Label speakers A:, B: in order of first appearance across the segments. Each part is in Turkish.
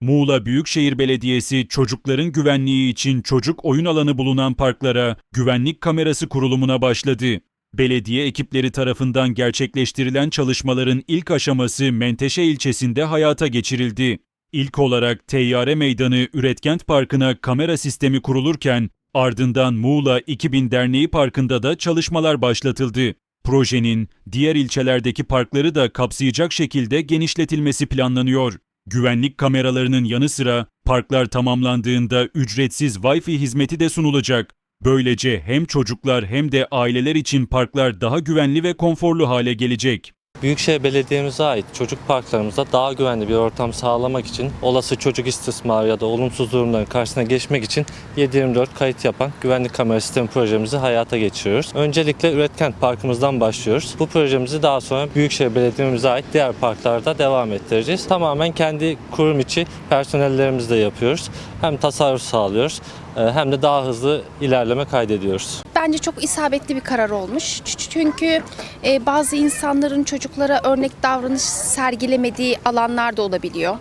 A: Muğla Büyükşehir Belediyesi çocukların güvenliği için çocuk oyun alanı bulunan parklara güvenlik kamerası kurulumuna başladı. Belediye ekipleri tarafından gerçekleştirilen çalışmaların ilk aşaması Menteşe ilçesinde hayata geçirildi. İlk olarak Teyyare Meydanı Üretkent Parkı'na kamera sistemi kurulurken ardından Muğla 2000 Derneği Parkı'nda da çalışmalar başlatıldı. Projenin diğer ilçelerdeki parkları da kapsayacak şekilde genişletilmesi planlanıyor. Güvenlik kameralarının yanı sıra parklar tamamlandığında ücretsiz Wi-Fi hizmeti de sunulacak. Böylece hem çocuklar hem de aileler için parklar daha güvenli ve konforlu hale gelecek.
B: Büyükşehir Belediye'mize ait çocuk parklarımızda daha güvenli bir ortam sağlamak için olası çocuk istismarı ya da olumsuz durumların karşısına geçmek için 7/24 kayıt yapan güvenlik kamera sistemi projemizi hayata geçiriyoruz. Öncelikle Üretkent Parkımızdan başlıyoruz. Bu projemizi daha sonra Büyükşehir Belediye'mize ait diğer parklarda devam ettireceğiz. Tamamen kendi kurum içi personellerimizle yapıyoruz. Hem tasarruf sağlıyoruz e, hem de daha hızlı ilerleme kaydediyoruz.
C: Bence çok isabetli bir karar olmuş. Çünkü e, bazı insanların çocuklara örnek davranış sergilemediği alanlar da olabiliyor.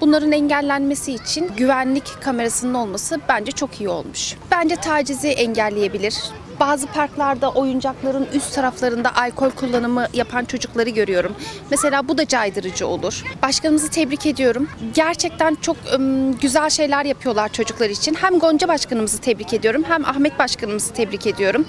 C: Bunların engellenmesi için güvenlik kamerasının olması bence çok iyi olmuş. Bence tacizi engelleyebilir. Bazı parklarda oyuncakların üst taraflarında alkol kullanımı yapan çocukları görüyorum. Mesela bu da caydırıcı olur. Başkanımızı tebrik ediyorum. Gerçekten çok ım, güzel şeyler yapıyorlar çocuklar için. Hem Gonca Başkanımızı tebrik ediyorum hem Ahmet Başkanımızı tebrik ediyorum.